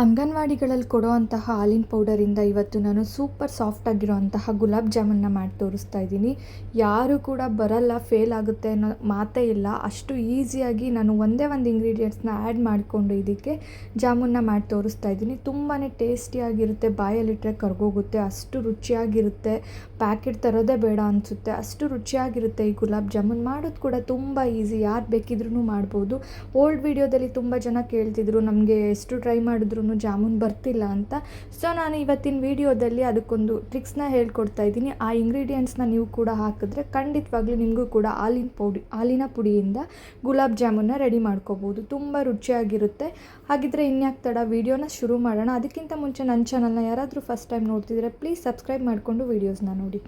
ಅಂಗನವಾಡಿಗಳಲ್ಲಿ ಕೊಡುವಂತಹ ಹಾಲಿನ ಪೌಡರಿಂದ ಇವತ್ತು ನಾನು ಸೂಪರ್ ಸಾಫ್ಟ್ ಅಂತಹ ಗುಲಾಬ್ ಜಾಮೂನ್ನ ಮಾಡಿ ತೋರಿಸ್ತಾ ಇದ್ದೀನಿ. ಯಾರೂ ಕೂಡ ಬರಲ್ಲ ಫೇಲ್ ಆಗುತ್ತೆ ಅನ್ನೋ ಮಾತೇ ಇಲ್ಲ. ಅಷ್ಟು ಈಸಿಯಾಗಿ ನಾನು ಒಂದೇ ಒಂದು ಇಂಗ್ರೀಡಿಯೆಂಟ್ಸ್ನ ಆ್ಯಡ್ ಮಾಡಿಕೊಂಡು ಇದಕ್ಕೆ ಜಾಮೂನ್ನ ಮಾಡಿ ತೋರಿಸ್ತಾ ಇದ್ದೀನಿ. ತುಂಬಾ ಟೇಸ್ಟಿಯಾಗಿರುತ್ತೆ ಬಾಯಲ್ಲಿಟ್ಟರೆ ಕರ್ಗೋಗುತ್ತೆ, ಅಷ್ಟು ರುಚಿಯಾಗಿರುತ್ತೆ. ಪ್ಯಾಕೆಟ್ ತರೋದೇ ಬೇಡ ಅನಿಸುತ್ತೆ, ಅಷ್ಟು ರುಚಿಯಾಗಿರುತ್ತೆ ಈ ಗುಲಾಬ್ ಜಾಮೂನ್. ಮಾಡೋದು ಕೂಡ ತುಂಬ ಈಸಿ ಯಾರು ಬೇಕಿದ್ರೂ ಮಾಡ್ಬೋದು. ಓಲ್ಡ್ ವಿಡಿಯೋದಲ್ಲಿ ತುಂಬ ಜನ ಕೇಳ್ತಿದ್ರು, ನಮಗೆ ಎಷ್ಟು ಟ್ರೈ ಮಾಡಿದ್ರು ಜಾಮೂನ್ ಬರ್ತಿಲ್ಲ ಅಂತ. ಸೊ ನಾನು ಇವತ್ತಿನ ವಿಡಿಯೋದಲ್ಲಿ ಅದಕ್ಕೊಂದು ಟ್ರಿಕ್ಸ್ನ ಹೇಳ್ಕೊಡ್ತಾ ಇದ್ದೀನಿ. ಆ ಇಂಗ್ರೀಡಿಯೆಂಟ್ಸ್ನ ನೀವು ಕೂಡ ಹಾಕಿದ್ರೆ ಖಂಡಿತವಾಗ್ಲೂ ನಿಮಗೂ ಕೂಡ ಹಾಲಿನ ಪೌಡಿ, ಹಾಲಿನ ಪುಡಿಯಿಂದ ಗುಲಾಬ್ ಜಾಮೂನ್ನ ರೆಡಿ ಮಾಡ್ಕೋಬೋದು. ತುಂಬ ರುಚಿಯಾಗಿರುತ್ತೆ. ಹಾಗಿದ್ರೆ ಇನ್ಯಾಕೆ ತಡ ವಿಡಿಯೋನ ಶುರು ಮಾಡೋಣ. ಅದಕ್ಕಿಂತ ಮುಂಚೆ ನನ್ನ ಚಾನಲ್ನ ಯಾರಾದರೂ ಫಸ್ಟ್ ಟೈಮ್ ನೋಡ್ತಿದ್ರೆ ಪ್ಲೀಸ್ ಸಬ್ಸ್ಕ್ರೈಬ್ ಮಾಡಿಕೊಂಡು ವೀಡಿಯೋಸ್ನ ನೋಡಿ.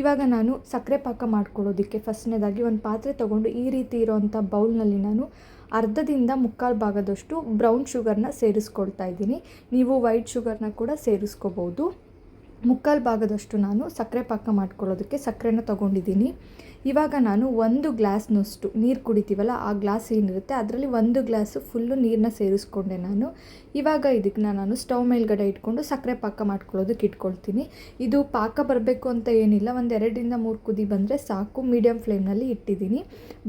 ಇವಾಗ ನಾನು ಸಕ್ಕರೆ ಪಾಕ ಮಾಡ್ಕೊಳ್ಳೋದಕ್ಕೆ ಫಸ್ಟ್ನೇದಾಗಿ ಒಂದು ಪಾತ್ರೆ ತೊಗೊಂಡು ಈ ರೀತಿ ಇರೋವಂಥ ಬೌಲ್ನಲ್ಲಿ ನಾನು ಅರ್ಧದಿಂದ ಮುಕ್ಕಾಲು ಭಾಗದಷ್ಟು ಬ್ರೌನ್ ಶುಗರ್ನ ಸೇರಿಸ್ಕೊಳ್ತಾ ಇದ್ದೀನಿ. ನೀವು ವೈಟ್ ಶುಗರ್ನ ಕೂಡ ಸೇರಿಸ್ಕೋಬೋದು. ಮುಕ್ಕಾಲು ಭಾಗದಷ್ಟು ನಾನು ಸಕ್ಕರೆ ಪಾಕ ಮಾಡ್ಕೊಳ್ಳೋದಕ್ಕೆ ಸಕ್ಕರೆನ ತೊಗೊಂಡಿದ್ದೀನಿ. ಇವಾಗ ನಾನು ಒಂದು ಗ್ಲಾಸ್ನಷ್ಟು ನೀರು ಕುಡಿತೀವಲ್ಲ, ಆ ಗ್ಲಾಸ್ ಏನಿರುತ್ತೆ ಅದರಲ್ಲಿ ಒಂದು ಗ್ಲಾಸು ಫುಲ್ಲು ನೀರನ್ನ ಸೇರಿಸ್ಕೊಂಡೆ ನಾನು. ಇವಾಗ ಇದಕ್ಕೆ ನಾನು ಸ್ಟವ್ ಮೇಲ್ಗಡೆ ಇಟ್ಕೊಂಡು ಸಕ್ಕರೆ ಪಾಕ ಮಾಡ್ಕೊಳ್ಳೋದಕ್ಕೆ ಇಟ್ಕೊಳ್ತೀನಿ. ಇದು ಪಾಕ ಬರಬೇಕು ಅಂತ ಏನಿಲ್ಲ, ಒಂದು ಎರಡರಿಂದ ಮೂರು ಕುದಿ ಬಂದರೆ ಸಾಕು. ಮೀಡಿಯಮ್ ಫ್ಲೇಮ್ನಲ್ಲಿ ಇಟ್ಟಿದ್ದೀನಿ.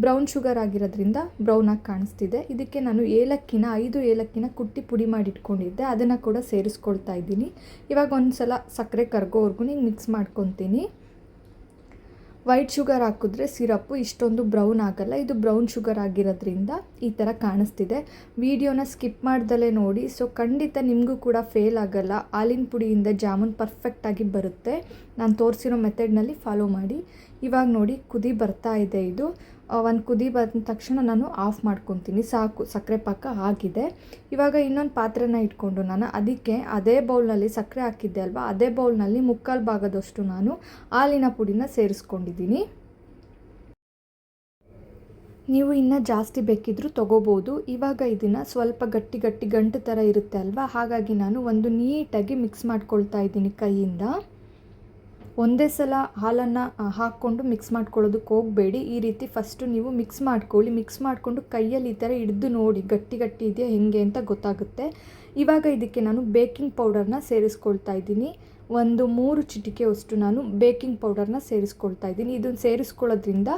ಬ್ರೌನ್ ಶುಗರ್ ಆಗಿರೋದ್ರಿಂದ ಬ್ರೌನಾಗಿ ಕಾಣಿಸ್ತಿದೆ. ಇದಕ್ಕೆ ನಾನು ಏಲಕ್ಕಿನ, ಐದು ಏಲಕ್ಕಿನ ಕುಟ್ಟಿ ಪುಡಿ ಮಾಡಿ ಇಟ್ಕೊಂಡಿದ್ದೆ. ಅದನ್ನು ಕೂಡ ಸೇರಿಸ್ಕೊಳ್ತಾ ಇದ್ದೀನಿ. ಇವಾಗ ಒಂದು ಸಲ ಸಕ್ಕರೆ ಕರ್ಗೋವರೆಗೂ ಮಿಕ್ಸ್ ಮಾಡ್ಕೊತೀನಿ. ವೈಟ್ ಶುಗರ್ ಹಾಕಿದ್ರೆ ಸಿರಪ್ಪು ಇಷ್ಟೊಂದು ಬ್ರೌನ್ ಆಗಲ್ಲ. ಇದು ಬ್ರೌನ್ ಶುಗರ್ ಆಗಿರೋದ್ರಿಂದ ಈ ಥರ ಕಾಣಿಸ್ತಿದೆ. ವಿಡಿಯೋನ ಸ್ಕಿಪ್ ಮಾಡ್ದಲೇ ನೋಡಿ. ಸೊ, ಖಂಡಿತ ನಿಮಗೂ ಕೂಡ ಫೇಲ್ ಆಗಲ್ಲ. ಹಾಲಿನ ಪುಡಿಯಿಂದ ಜಾಮೂನ್ ಪರ್ಫೆಕ್ಟಾಗಿ ಬರುತ್ತೆ. ನಾನು ತೋರಿಸಿರೋ ಮೆಥಡ್ನಲ್ಲಿ ಫಾಲೋ ಮಾಡಿ. ಇವಾಗ ನೋಡಿ, ಕುದಿ ಬರ್ತಾ ಇದೆ ಇದು. ಒಂದು ಕುದಿ ಬಂದ ತಕ್ಷಣ ನಾನು ಆಫ್ ಮಾಡ್ಕೊತೀನಿ. ಸಾಕು, ಸಕ್ಕರೆ ಪಾಕ ಆಗಿದೆ. ಇವಾಗ ಇನ್ನೊಂದು ಪಾತ್ರೆನ ಇಟ್ಕೊಂಡು ನಾನು ಅದಕ್ಕೆ ಅದೇ ಬೌಲ್ನಲ್ಲಿ ಸಕ್ಕರೆ ಹಾಕಿದ್ದೆ ಅಲ್ವಾ? ಅದೇ ಬೌಲ್ನಲ್ಲಿ ಮುಕ್ಕಾಲು ಭಾಗದಷ್ಟು ನಾನು ಹಾಲಿನ ಪುಡಿನ ಸೇರಿಸ್ಕೊಂಡಿದ್ದೀನಿ. ನೀವು ಇನ್ನು ಜಾಸ್ತಿ ಬೇಕಿದ್ದರೂ ತೊಗೋಬೋದು. ಇವಾಗ ಇದನ್ನು ಸ್ವಲ್ಪ ಗಟ್ಟಿ ಗಟ್ಟಿ ಗಂಟು ಥರ ಇರುತ್ತೆ ಅಲ್ವಾ? ಹಾಗಾಗಿ ನಾನು ಒಂದು ನೀಟಾಗಿ ಮಿಕ್ಸ್ ಮಾಡ್ಕೊಳ್ತಾ ಇದ್ದೀನಿ ಕೈಯಿಂದ. ಒಂದೇ ಸಲ ಹಾಲನ್ನು ಹಾಕ್ಕೊಂಡು ಮಿಕ್ಸ್ ಮಾಡ್ಕೊಳ್ಳೋದಕ್ಕೆ ಹೋಗಬೇಡಿ. ಈ ರೀತಿ ಫಸ್ಟು ನೀವು ಮಿಕ್ಸ್ ಮಾಡ್ಕೊಳ್ಳಿ. ಮಿಕ್ಸ್ ಮಾಡಿಕೊಂಡು ಕೈಯಲ್ಲಿ ಈ ಥರ ಹಿಡ್ದು ನೋಡಿ, ಗಟ್ಟಿ ಗಟ್ಟಿ ಇದೆಯಾ, ಹೇಗೆ ಅಂತ ಗೊತ್ತಾಗುತ್ತೆ. ಇವಾಗ ಇದಕ್ಕೆ ನಾನು ಬೇಕಿಂಗ್ ಪೌಡರ್ನ ಸೇರಿಸ್ಕೊಳ್ತಾ ಇದ್ದೀನಿ. ಒಂದು ಮೂರು ಚಿಟಿಕೆಯಷ್ಟು ನಾನು ಬೇಕಿಂಗ್ ಪೌಡರ್ನ ಸೇರಿಸ್ಕೊಳ್ತಾ ಇದ್ದೀನಿ. ಇದನ್ನು ಸೇರಿಸ್ಕೊಳ್ಳೋದ್ರಿಂದ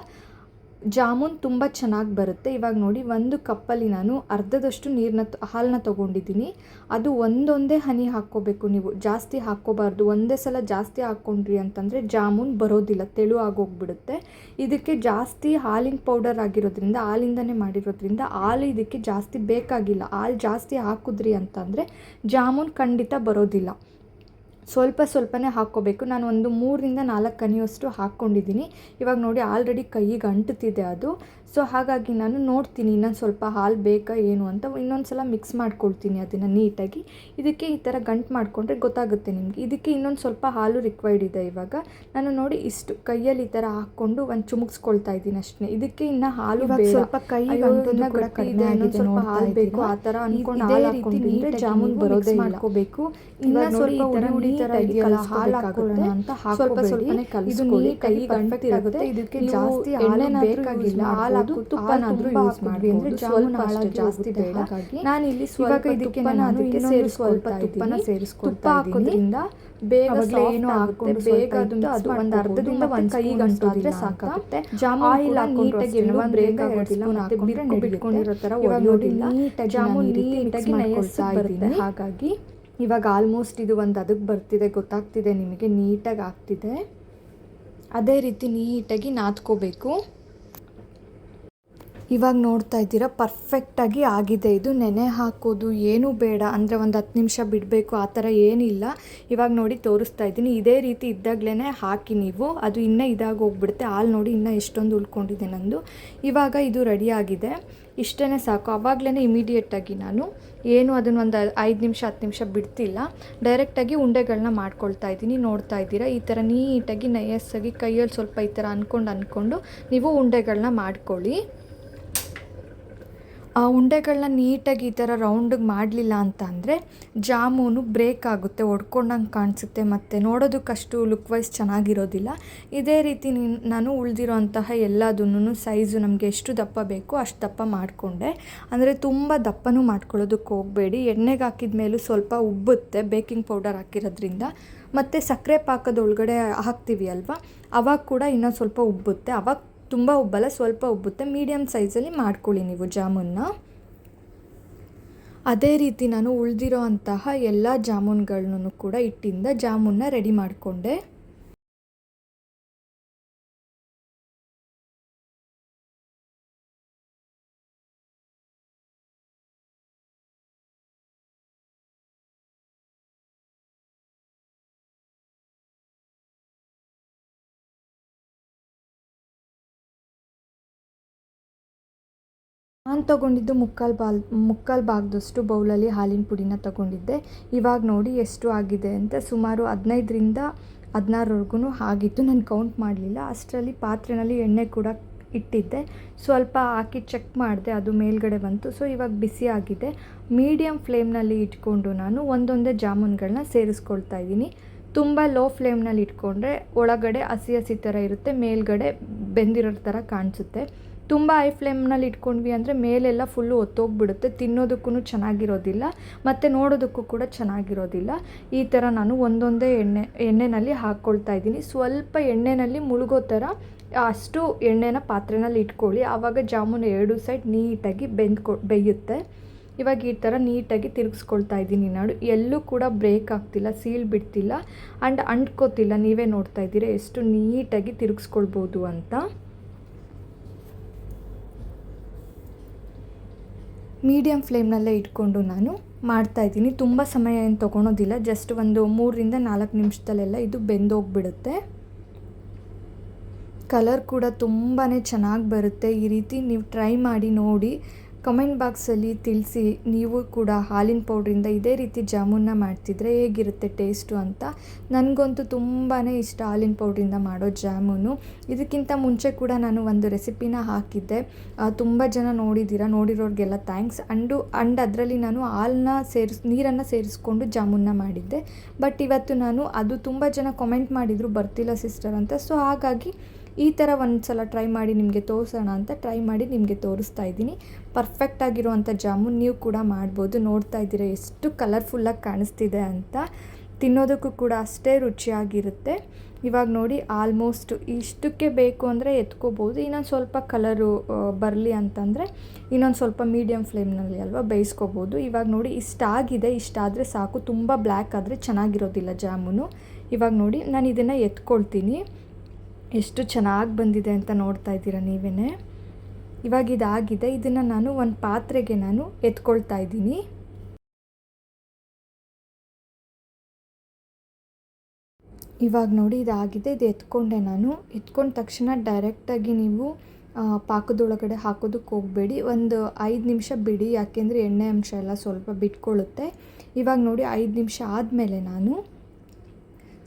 ಜಾಮೂನ್ ತುಂಬ ಚೆನ್ನಾಗಿ ಬರುತ್ತೆ. ಇವಾಗ ನೋಡಿ ಒಂದು ಕಪ್ಪಲ್ಲಿ ನಾನು ಅರ್ಧದಷ್ಟು ನೀರನ್ನ ಹಾಲನ್ನ ತೊಗೊಂಡಿದ್ದೀನಿ. ಅದು ಒಂದೊಂದೇ ಹನಿ ಹಾಕ್ಕೋಬೇಕು ನೀವು. ಜಾಸ್ತಿ ಹಾಕ್ಕೋಬಾರ್ದು. ಒಂದೇ ಸಲ ಜಾಸ್ತಿ ಹಾಕ್ಕೊಂಡ್ರಿ ಅಂತಂದರೆ ಜಾಮೂನ್ ಬರೋದಿಲ್ಲ. ತೆಳು ಆಗೋಗ್ಬಿಡುತ್ತೆ. ಇದಕ್ಕೆ ಜಾಸ್ತಿ ಹಾಲಿನ ಪೌಡರ್ ಆಗಿರೋದ್ರಿಂದ, ಹಾಲಿಂದನೇ ಮಾಡಿರೋದ್ರಿಂದ ಹಾಲು ಇದಕ್ಕೆ ಜಾಸ್ತಿ ಬೇಕಾಗಿಲ್ಲ. ಹಾಲು ಜಾಸ್ತಿ ಹಾಕಿದ್ರಿ ಅಂತಂದರೆ ಜಾಮೂನ್ ಖಂಡಿತ ಬರೋದಿಲ್ಲ. ಸ್ವಲ್ಪ ಸ್ವಲ್ಪನೇ ಹಾಕ್ಕೋಬೇಕು. ನಾನು ಒಂದು ಮೂರರಿಂದ ನಾಲ್ಕು ಕನಿಯಷ್ಟು ಹಾಕ್ಕೊಂಡಿದ್ದೀನಿ. ಇವಾಗ ನೋಡಿ ಆಲ್ರೆಡಿ ಕೈಗೆ ಅಂಟುತ್ತಿದೆ ಅದು. ಸೊ ಹಾಗಾಗಿ ನಾನು ನೋಡ್ತೀನಿ ಇನ್ನೊಂದು ಸ್ವಲ್ಪ ಹಾಲು ಬೇಕಾ ಏನು ಅಂತ ಇನ್ನೊಂದು ಸಲ ಮಿಕ್ಸ್ ಮಾಡ್ಕೊಳ್ತೀನಿ ಅದನ್ನು ನೀಟಾಗಿ. ಇದಕ್ಕೆ ಈ ಥರ ಗಂಟು ಮಾಡಿಕೊಂಡ್ರೆ ಗೊತ್ತಾಗುತ್ತೆ ನಿಮಗೆ. ಇದಕ್ಕೆ ಇನ್ನೊಂದು ಸ್ವಲ್ಪ ಹಾಲು ರಿಕ್ವೈರ್ಡ್ ಇದೆ ಇವಾಗ. ನಾನು ನೋಡಿ ಇಷ್ಟು ಕೈಯಲ್ಲಿ ಈ ಥರ ಹಾಕ್ಕೊಂಡು ಒಂದು ಚುಮುಕ್ಸ್ಕೊಳ್ತಾ ಇದ್ದೀನಿ ಅಷ್ಟೇ. ಇದಕ್ಕೆ ಇನ್ನು ಹಾಲು ಸ್ವಲ್ಪ ಕೈ ಸ್ವಲ್ಪ ಹಾಲು ಬೇಕು. ಆ ಥರ ಅನ್ಕೊಂಡು ಹಾಲು ಜಾಮೂನ್ ಬರೋದೇ ಮಾಡ್ಕೋಬೇಕು. ಇನ್ನು ಸ್ವಲ್ಪ ಉಡಿ ಉಡಿ ಥರ ಇದೆಯಲ್ಲ ಹಾಲು ಹಾಕೊಳ್ಳೋಣ ಅಂತ ಸ್ವಲ್ಪ ಸ್ವಲ್ಪನೇ ಕಲಿಸ್ಕೊಳ್ಳಿ. ಕೈ ಇದಕ್ಕೆ ಜಾಸ್ತಿ ಹಾಲು ಬೇಕಾಗಿಲ್ಲ. ಹಾಲು ಹಾಕು ತುಪ್ಪನಾದ್ರೂ ಯೂಸ್ ಮಾಡಿ ಅಂದ್ರೆ ಜಾಮೂನ್ ಅಷ್ಟು ಜಾಸ್ತಿ ಬೇಡ. ನಾನು ಇಲ್ಲಿ ಸ್ವಲ್ಪ ಇದಕ್ಕೆ ನಾನು ಇದಕ್ಕೆ ಸ್ವಲ್ಪ ತುಪ್ಪನ ಸೇರಿಸ್ಕೊಳ್ತಾ ತುಪ್ಪ ಹಾಕೋದ್ರಿಂದ ಬೇಗ ಏನು ಹಾಕೊಂಡು ಬೇಗ ಅದನ್ನ ಅದು ಒಂದು ಅರ್ಧದಿಂದ ಒಂದು ಕೈ ಗಂಟು ಆದ್ರೆ ಸಾಕಾಗುತ್ತೆ. ಜಾಮೂನ್ ಆಯಿಲ್ ನೀಟಾಗಿ ಒಂದು ಬ್ರೇಕ್ ಆಗೋದಿಲ್ಲ ಮತ್ತೆ ಬಿಟ್ಟು ಬಿಟ್ಕೊಂಡಿರೋ ಥರ ಒಡೆಯೋದಿಲ್ಲ. ಜಾಮೂನ್ ನೀಟಾಗಿ ಹಾಗಾಗಿ ಇವಾಗ ಆಲ್ಮೋಸ್ಟ್ ಇದು ಒಂದು ಅದಕ್ಕೆ ಬರ್ತಿದೆ. ಗೊತ್ತಾಗ್ತಿದೆ ನಿಮಗೆ. ನೀಟಾಗಿ ಆಗ್ತಿದೆ. ಅದೇ ರೀತಿ ನೀಟಾಗಿ ನಾದ್ಕೋಬೇಕು. ಇವಾಗ ನೋಡ್ತಾ ಇದ್ದೀರಾ ಪರ್ಫೆಕ್ಟಾಗಿ ಆಗಿದೆ. ಇದು ನೆನೆ ಹಾಕೋದು ಏನೂ ಬೇಡ. ಅಂದರೆ ಒಂದು ಹತ್ತು ನಿಮಿಷ ಬಿಡಬೇಕು, ಆ ಥರ ಏನಿಲ್ಲ. ಇವಾಗ ನೋಡಿ ತೋರಿಸ್ತಾ ಇದ್ದೀನಿ. ಇದೇ ರೀತಿ ಇದ್ದಾಗಲೇ ಹಾಕಿ ನೀವು. ಅದು ಇನ್ನೂ ಇದಾಗಿ ಹೋಗ್ಬಿಡುತ್ತೆ. ಹಾಲು ನೋಡಿ ಇನ್ನೂ ಎಷ್ಟೊಂದು ಉಳ್ಕೊಂಡಿದೆ ನಂದು. ಇವಾಗ ಇದು ರೆಡಿಯಾಗಿದೆ ಇಷ್ಟೇ ಸಾಕು. ಆವಾಗಲೇ ಇಮಿಡಿಯೇಟಾಗಿ ನಾನು ಏನು ಅದನ್ನು ಒಂದು ಐದು ನಿಮಿಷ, ಹತ್ತು ನಿಮಿಷ ಬಿಡ್ತಿಲ್ಲ. ಡೈರೆಕ್ಟಾಗಿ ಉಂಡೆಗಳನ್ನ ಮಾಡ್ಕೊಳ್ತಾ ಇದ್ದೀನಿ. ನೋಡ್ತಾ ಇದ್ದೀರಾ? ಈ ಥರ ನೀಟಾಗಿ ನಯಸ್ಸಾಗಿ ಕೈಯಲ್ಲಿ ಸ್ವಲ್ಪ ಈ ಥರ ಅಂದ್ಕೊಂಡು ಅಂದ್ಕೊಂಡು ನೀವು ಉಂಡೆಗಳನ್ನ ಮಾಡ್ಕೊಳ್ಳಿ. ಉಂಡೆಗಳನ್ನ ನೀಟಾಗಿ ಈ ಥರ ರೌಂಡಿಗೆ ಮಾಡಲಿಲ್ಲ ಅಂತ ಅಂದರೆ ಜಾಮೂನು ಬ್ರೇಕ್ ಆಗುತ್ತೆ, ಒಡ್ಕೊಂಡಂಗೆ ಕಾಣಿಸುತ್ತೆ ಮತ್ತು ನೋಡೋದಕ್ಕಷ್ಟು ಲುಕ್ ವೈಸ್ ಚೆನ್ನಾಗಿರೋದಿಲ್ಲ. ಇದೇ ರೀತಿ ನೀನು, ನಾನು ಉಳಿದಿರೋ ಅಂತಹ ಎಲ್ಲದನ್ನು ಸೈಜು ನಮಗೆ ಎಷ್ಟು ದಪ್ಪ ಬೇಕೋ ಅಷ್ಟು ದಪ್ಪ ಮಾಡಿಕೊಂಡೆ. ಅಂದರೆ ತುಂಬ ದಪ್ಪನೂ ಮಾಡ್ಕೊಳ್ಳೋದಕ್ಕೆ ಹೋಗಬೇಡಿ. ಎಣ್ಣೆಗೆ ಹಾಕಿದ ಮೇಲೂ ಸ್ವಲ್ಪ ಉಬ್ಬುತ್ತೆ ಬೇಕಿಂಗ್ ಪೌಡರ್ ಹಾಕಿರೋದ್ರಿಂದ. ಮತ್ತು ಸಕ್ಕರೆ ಪಾಕದ ಒಳಗಡೆ ಹಾಕ್ತೀವಿ ಅಲ್ವಾ? ಅವಾಗ ಕೂಡ ಇನ್ನೊಂದು ಸ್ವಲ್ಪ ಉಬ್ಬುತ್ತೆ. ಅವಾಗ ತುಂಬ ಉಬ್ಬಲ್ಲ, ಸ್ವಲ್ಪ ಉಬ್ಬುತ್ತೆ. ಮೀಡಿಯಮ್ ಸೈಜಲ್ಲಿ ಮಾಡ್ಕೊಳ್ಳಿ ನೀವು ಜಾಮೂನ್ನ ಅದೇ ರೀತಿ ನಾನು ಉಳಿದಿರೋ ಅಂತಹ ಎಲ್ಲ ಜಾಮೂನ್ಗಳನ್ನೂ ಕೂಡ ಹಿಟ್ಟಿಂದ ಜಾಮೂನ್ನ ರೆಡಿ ಮಾಡಿಕೊಂಡೆ. ನಾನು ತಗೊಂಡಿದ್ದು ಮುಕ್ಕಾಲು ಬಾಲ್, ಮುಕ್ಕಾಲು ಭಾಗದಷ್ಟು ಬೌಲಲ್ಲಿ ಹಾಲಿನ ಪುಡಿನ ತಗೊಂಡಿದ್ದೆ. ಇವಾಗ ನೋಡಿ ಎಷ್ಟು ಆಗಿದೆ ಅಂತ ಸುಮಾರು ಹದಿನೈದರಿಂದ ಹದಿನಾರವರೆಗೂ ಆಗಿತ್ತು. ನಾನು ಕೌಂಟ್ ಮಾಡಲಿಲ್ಲ. ಅಷ್ಟರಲ್ಲಿ ಪಾತ್ರೆಯಲ್ಲಿ ಎಣ್ಣೆ ಕೂಡ ಇಟ್ಟಿದ್ದೆ. ಸ್ವಲ್ಪ ಹಾಕಿ ಚೆಕ್ ಮಾಡಿದೆ. ಅದು ಮೇಲ್ಗಡೆ ಬಂತು. ಸೊ ಇವಾಗ ಬಿಸಿ ಆಗಿದೆ. ಮೀಡಿಯಮ್ ಫ್ಲೇಮ್ನಲ್ಲಿ ಇಟ್ಕೊಂಡು ನಾನು ಒಂದೊಂದೇ ಜಾಮೂನ್ಗಳನ್ನ ಸೇರಿಸ್ಕೊಳ್ತಾ ಇದ್ದೀನಿ. ತುಂಬ ಲೋ ಫ್ಲೇಮ್ನಲ್ಲಿ ಇಟ್ಕೊಂಡ್ರೆ ಒಳಗಡೆ ಹಸಿ ಹಸಿ ಥರ ಇರುತ್ತೆ. ಮೇಲ್ಗಡೆ ಬೆಂದಿರೋ ಥರ ಕಾಣಿಸುತ್ತೆ. ತುಂಬ ಹೈ ಫ್ಲೇಮ್ನಲ್ಲಿ ಇಟ್ಕೊಂಡ್ವಿ ಅಂದರೆ ಮೇಲೆಲ್ಲ ಫುಲ್ಲು ಒತ್ತೋಗ್ಬಿಡುತ್ತೆ. ತಿನ್ನೋದಕ್ಕೂ ಚೆನ್ನಾಗಿರೋದಿಲ್ಲ. ಮತ್ತು ನೋಡೋದಕ್ಕೂ ಕೂಡ ಚೆನ್ನಾಗಿರೋದಿಲ್ಲ. ಈ ಥರ ನಾನು ಒಂದೊಂದೇ ಎಣ್ಣೆ, ಎಣ್ಣೆನಲ್ಲಿ ಹಾಕ್ಕೊಳ್ತಾ ಇದ್ದೀನಿ. ಸ್ವಲ್ಪ ಎಣ್ಣೆನಲ್ಲಿ ಮುಳುಗೋ ಥರ ಅಷ್ಟು ಎಣ್ಣೆನ ಪಾತ್ರೆನಲ್ಲಿ ಇಟ್ಕೊಳ್ಳಿ. ಆವಾಗ ಜಾಮೂನ್ ಎರಡು ಸೈಡ್ ನೀಟಾಗಿ ಬೆಂದ್ಕೊ, ಬೇಯುತ್ತೆ. ಇವಾಗ ಈ ಥರ ನೀಟಾಗಿ ತಿರುಗಿಸ್ಕೊಳ್ತಾ ಇದ್ದೀನಿ ನಾನು. ಎಲ್ಲೂ ಕೂಡ ಬ್ರೇಕ್ ಆಗ್ತಿಲ್ಲ ಸೀಲ್ ಬಿಡ್ತಿಲ್ಲ. ಆ್ಯಂಡ್ ಅಂಟ್ಕೋತಿಲ್ಲ. ನೀವೇ ನೋಡ್ತಾ ಇದ್ದೀರಾ ಎಷ್ಟು ನೀಟಾಗಿ ತಿರುಗಿಸ್ಕೊಳ್ಬೋದು ಅಂತ. ಮೀಡಿಯಮ್ ಫ್ಲೇಮ್ನಲ್ಲೇ ಇಟ್ಕೊಂಡು ನಾನು ಮಾಡ್ತಾಯಿದ್ದೀನಿ ತುಂಬ ಸಮಯ ಏನು ತೊಗೊಳೋದಿಲ್ಲ. ಜಸ್ಟ್ ಒಂದು ಮೂರರಿಂದ ನಾಲ್ಕು ನಿಮಿಷದಲ್ಲೆಲ್ಲ ಇದು ಬೆಂದೋಗ್ಬಿಡುತ್ತೆ. ಕಲರ್ ಕೂಡ ತುಂಬಾ ಚೆನ್ನಾಗಿ ಬರುತ್ತೆ. ಈ ರೀತಿ ನೀವು ಟ್ರೈ ಮಾಡಿ ನೋಡಿ. ಕಮೆಂಟ್ ಬಾಕ್ಸಲ್ಲಿ ತಿಳಿಸಿ, ನೀವು ಕೂಡ ಹಾಲಿನ ಪೌಡ್ರಿಂದ ಇದೇ ರೀತಿ ಜಾಮೂನ್ನ ಮಾಡ್ತಿದ್ರೆ ಹೇಗಿರುತ್ತೆ ಟೇಸ್ಟು ಅಂತ. ನನಗಂತೂ ತುಂಬಾ ಇಷ್ಟ ಹಾಲಿನ ಪೌಡ್ರಿಂದ ಮಾಡೋ ಜಾಮೂನು. ಇದಕ್ಕಿಂತ ಮುಂಚೆ ಕೂಡ ನಾನು ಒಂದು ರೆಸಿಪಿನ ಹಾಕಿದ್ದೆ. ತುಂಬ ಜನ ನೋಡಿದ್ದೀರ, ನೋಡಿರೋರಿಗೆಲ್ಲ ಥ್ಯಾಂಕ್ಸ್. ಅಂಡು, ಅಂಡ್ ಅದರಲ್ಲಿ ನಾನು ಹಾಲನ್ನ ಸೇರಿಸ್, ನೀರನ್ನು ಸೇರಿಸ್ಕೊಂಡು ಜಾಮೂನ್ನ ಮಾಡಿದ್ದೆ. ಬಟ್ ಇವತ್ತು ನಾನು ಅದು ತುಂಬ ಜನ ಕಮೆಂಟ್ ಮಾಡಿದರು, ಬರ್ತಿಲ್ಲ ಸಿಸ್ಟರ್ ಅಂತ. ಸೊ, ಹಾಗಾಗಿ ಈ ಥರ ಒಂದು ಸಲ ಟ್ರೈ ಮಾಡಿ ನಿಮಗೆ ತೋರಿಸೋಣ ಅಂತ ಟ್ರೈ ಮಾಡಿ ನಿಮಗೆ ತೋರಿಸ್ತಾ ಇದ್ದೀನಿ. ಪರ್ಫೆಕ್ಟಾಗಿರುವಂಥ ಜಾಮೂನ್ ನೀವು ಕೂಡ ಮಾಡ್ಬೋದು. ನೋಡ್ತಾ ಇದ್ದೀರಾ ಎಷ್ಟು ಕಲರ್ಫುಲ್ಲಾಗಿ ಕಾಣಿಸ್ತಿದೆ ಅಂತ. ತಿನ್ನೋದಕ್ಕೂ ಕೂಡ ಅಷ್ಟೇ ರುಚಿಯಾಗಿರುತ್ತೆ. ಇವಾಗ ನೋಡಿ ಆಲ್ಮೋಸ್ಟ್ ಇಷ್ಟಕ್ಕೆ ಬೇಕು ಅಂದರೆ ಎತ್ಕೋಬೋದು. ಇನ್ನೊಂದು ಸ್ವಲ್ಪ ಕಲರು ಬರಲಿ ಅಂತಂದರೆ ಇನ್ನೊಂದು ಸ್ವಲ್ಪ ಮೀಡಿಯಮ್ ಫ್ಲೇಮ್ನಲ್ಲಿ ಅಲ್ವಾ ಬೇಯಿಸ್ಕೋಬೋದು. ಇವಾಗ ನೋಡಿ ಇಷ್ಟಾಗಿದೆ ಇಷ್ಟಾದರೆ ಸಾಕು. ತುಂಬ ಬ್ಲ್ಯಾಕ್ ಆದರೆ ಚೆನ್ನಾಗಿರೋದಿಲ್ಲ ಜಾಮೂನು. ಇವಾಗ ನೋಡಿ ನಾನು ಇದನ್ನು ಎತ್ಕೊಳ್ತೀನಿ. ಎಷ್ಟು ಚೆನ್ನಾಗಿ ಬಂದಿದೆ ಅಂತ ನೋಡ್ತಾ ಇದ್ದೀರಾ ನೀವೇ ಇವಾಗ ಇದಾಗಿದೆ. ಇದನ್ನು ನಾನು ಒಂದು ಪಾತ್ರೆಗೆ ನಾನು ಎತ್ಕೊಳ್ತಾ ಇದ್ದೀನಿ. ಇವಾಗ ನೋಡಿ ಇದಾಗಿದೆ. ಇದು ಎತ್ಕೊಂಡೆ ನಾನು. ಎತ್ಕೊಂಡ ತಕ್ಷಣ ಡೈರೆಕ್ಟಾಗಿ ನೀವು ಪಾಕದೊಳಗಡೆ ಹಾಕೋದಕ್ಕೆ ಹೋಗಬೇಡಿ. ಒಂದು ಐದು ನಿಮಿಷ ಬಿಡಿ. ಯಾಕೆಂದರೆ ಎಣ್ಣೆ ಅಂಶ ಎಲ್ಲ ಸ್ವಲ್ಪ ಬಿಟ್ಕೊಳ್ಳುತ್ತೆ ಇವಾಗ ನೋಡಿ ಐದು ನಿಮಿಷ ಆದಮೇಲೆ ನಾನು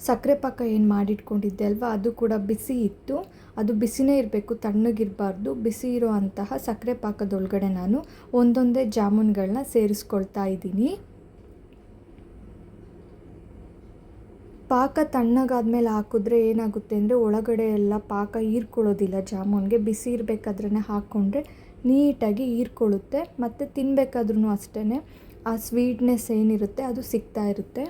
ಸಕ್ಕರೆ ಪಾಕ ಏನು ಮಾಡಿಟ್ಕೊಂಡಿದ್ದೆ ಅಲ್ವಾ? ಅದು ಕೂಡ ಬಿಸಿ ಇತ್ತು. ಅದು ಬಿಸಿನೇ ಇರಬೇಕು, ತಣ್ಣಗಿರಬಾರ್ದು. ಬಿಸಿ ಇರೋ ಅಂತಹ ಸಕ್ಕರೆ ಪಾಕದೊಳಗಡೆ ನಾನು ಒಂದೊಂದೇ ಜಾಮೂನ್ಗಳನ್ನ ಸೇರಿಸ್ಕೊಳ್ತಾ ಇದ್ದೀನಿ. ಪಾಕ ತಣ್ಣಗಾದ್ಮೇಲೆ ಹಾಕಿದ್ರೆ ಏನಾಗುತ್ತೆ ಅಂದರೆ ಒಳಗಡೆ ಎಲ್ಲ ಪಾಕ ಹೀರ್ಕೊಳ್ಳೋದಿಲ್ಲ ಜಾಮೂನ್ಗೆ. ಬಿಸಿ ಇರಬೇಕಾದ್ರೇ ಹಾಕ್ಕೊಂಡ್ರೆ ನೀಟಾಗಿ ಹೀರ್ಕೊಳ್ಳುತ್ತೆ. ಮತ್ತು ತಿನ್ನಬೇಕಾದ್ರೂ ಅಷ್ಟೇ ಆ ಸ್ವೀಟ್ನೆಸ್ ಏನಿರುತ್ತೆ ಅದು ಸಿಗ್ತಾ ಇರುತ್ತೆ.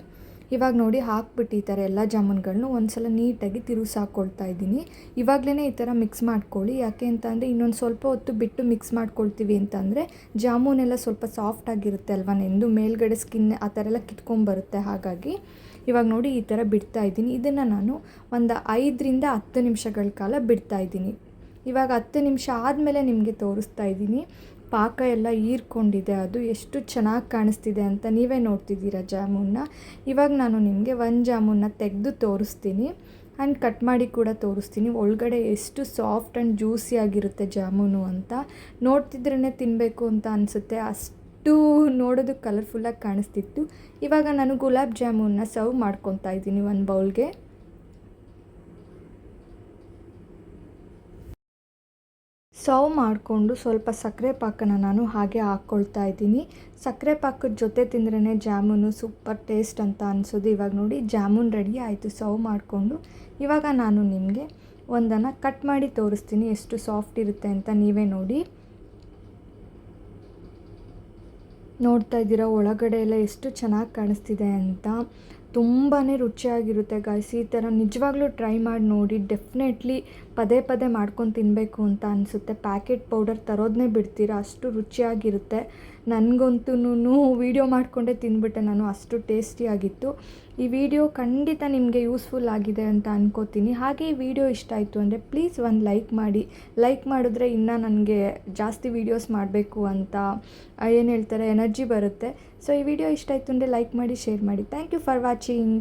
ಇವಾಗ ನೋಡಿ ಹಾಕ್ಬಿಟ್ಟು ಈ ಥರ ಎಲ್ಲ ಜಾಮೂನ್ಗಳನ್ನೂ ಒಂದು ಸಲ ನೀಟಾಗಿ ಹಾಕ್ಕೊಳ್ತಾ ಇದ್ದೀನಿ. ಇವಾಗಲೇ ಈ ಥರ ಮಿಕ್ಸ್ ಮಾಡ್ಕೊಳ್ಳಿ. ಯಾಕೆ ಅಂತಂದರೆ ಇನ್ನೊಂದು ಸ್ವಲ್ಪ ಹೊತ್ತು ಬಿಟ್ಟು ಮಿಕ್ಸ್ ಮಾಡ್ಕೊಳ್ತೀವಿ ಅಂತಂದರೆ ಜಾಮೂನೆಲ್ಲ ಸ್ವಲ್ಪ ಸಾಫ್ಟ್ ಆಗಿರುತ್ತೆ ಅಲ್ವಾ ನೆಂದು? ಮೇಲ್ಗಡೆ ಸ್ಕಿನ್ ಆ ಥರ ಎಲ್ಲ ಕಿತ್ಕೊಂಬರುತ್ತೆ ಹಾಗಾಗಿ. ಇವಾಗ ನೋಡಿ ಈ ಥರ ಬಿಡ್ತಾ ಇದ್ದೀನಿ. ಇದನ್ನು ನಾನು ಒಂದು ಐದರಿಂದ ಹತ್ತು ನಿಮಿಷಗಳ ಕಾಲ ಬಿಡ್ತಾ ಇದ್ದೀನಿ. ಇವಾಗ ಹತ್ತು ನಿಮಿಷ ಆದಮೇಲೆ ನಿಮಗೆ ತೋರಿಸ್ತಾ ಇದ್ದೀನಿ. ಪಾಕ ಎಲ್ಲ ಹೀರ್ಕೊಂಡಿದೆ, ಅದು ಎಷ್ಟು ಚೆನ್ನಾಗಿ ಕಾಣಿಸ್ತಿದೆ ಅಂತ ನೀವೇ ನೋಡ್ತಿದ್ದೀರ ಜಾಮೂನ್ನ ಇವಾಗ ನಾನು ನಿಮಗೆ ಒಂದು ಜಾಮೂನ್ನ ತೆಗೆದು ತೋರಿಸ್ತೀನಿ. ಆ್ಯಂಡ್ ಕಟ್ ಮಾಡಿ ಕೂಡ ತೋರಿಸ್ತೀನಿ. ಒಳಗಡೆ ಎಷ್ಟು ಸಾಫ್ಟ್ ಆ್ಯಂಡ್ ಜ್ಯೂಸಿಯಾಗಿರುತ್ತೆ ಜಾಮೂನು ಅಂತ. ನೋಡ್ತಿದ್ರೇ ತಿನ್ನಬೇಕು ಅಂತ ಅನಿಸುತ್ತೆ. ಅಷ್ಟು ನೋಡೋದು ಕಲರ್ಫುಲ್ಲಾಗಿ ಕಾಣಿಸ್ತಿತ್ತು. ಇವಾಗ ನಾನು ಗುಲಾಬ್ ಜಾಮೂನ್ನ ಸರ್ವ್ ಮಾಡ್ಕೊತಾ ಇದ್ದೀನಿ ಒಂದು ಬೌಲ್ಗೆ ಸರ್ವ್ ಮಾಡಿಕೊಂಡು ಸ್ವಲ್ಪ ಸಕ್ಕರೆ ಪಾಕನ ನಾನು ಹಾಗೆ ಹಾಕ್ಕೊಳ್ತಾ ಇದ್ದೀನಿ. ಸಕ್ಕರೆ ಪಾಕದ ಜೊತೆ ತಿಂದ್ರೇ ಜಾಮೂನು ಸೂಪರ್ ಟೇಸ್ಟ್ ಅಂತ ಅನಿಸೋದು. ಇವಾಗ ನೋಡಿ ಜಾಮೂನ್ ರೆಡಿ ಆಯಿತು. ಸರ್ವ್ ಮಾಡಿಕೊಂಡು ಇವಾಗ ನಾನು ನಿಮಗೆ ಒಂದನ್ನು ಕಟ್ ಮಾಡಿ ತೋರಿಸ್ತೀನಿ ಎಷ್ಟು ಸಾಫ್ಟ್ ಇರುತ್ತೆ ಅಂತ ನೀವೇ ನೋಡಿ. ನೋಡ್ತಾ ಇದ್ದೀರಾ, ಒಳಗಡೆ ಎಲ್ಲ ಎಷ್ಟು ಚೆನ್ನಾಗಿ ಕಾಣಿಸ್ತಿದೆ ಅಂತ. ತುಂಬಾ ರುಚಿಯಾಗಿರುತ್ತೆ ಗಾಯ್ಸ್ ಈ ಥರ ನಿಜವಾಗ್ಲೂ ಟ್ರೈ ಮಾಡಿ ನೋಡಿ ಡೆಫಿನೆಟ್ಲಿ ಪದೇ ಪದೇ ಮಾಡ್ಕೊಂಡು ತಿನ್ನಬೇಕು ಅಂತ ಅನಿಸುತ್ತೆ. ಪ್ಯಾಕೆಟ್ ಪೌಡರ್ ತರೋದನ್ನೇ ಬಿಡ್ತೀರಾ? ಅಷ್ಟು ರುಚಿಯಾಗಿರುತ್ತೆ. ನನಗಂತೂ ವೀಡಿಯೋ ಮಾಡಿಕೊಂಡೇ ತಿಂದ್ಬಿಟ್ಟೆ ನಾನು, ಅಷ್ಟು ಟೇಸ್ಟಿಯಾಗಿತ್ತು ಈ ವಿಡಿಯೋ ಖಂಡಿತ ನಿಮಗೆ ಯೂಸ್ಫುಲ್ ಆಗಿದೆ ಅಂತ ಅನ್ಕೋತೀನಿ. ಹಾಗೆ ಈ ವಿಡಿಯೋ ಇಷ್ಟ ಆಯಿತು ಅಂದರೆ ಪ್ಲೀಸ್ ಒಂದು ಲೈಕ್ ಮಾಡಿ. ಲೈಕ್ ಮಾಡಿದ್ರೆ ಇನ್ನೂ ನನಗೆ ಜಾಸ್ತಿ ವೀಡಿಯೋಸ್ ಮಾಡಬೇಕು ಅಂತ ಏನು ಹೇಳ್ತಾರೆ ಎನರ್ಜಿ ಬರುತ್ತೆ. ಸೊ ಈ ವಿಡಿಯೋ ಇಷ್ಟ ಆಯಿತು ಅಂದರೆ ಲೈಕ್ ಮಾಡಿ ಶೇರ್ ಮಾಡಿ. Thank you for watching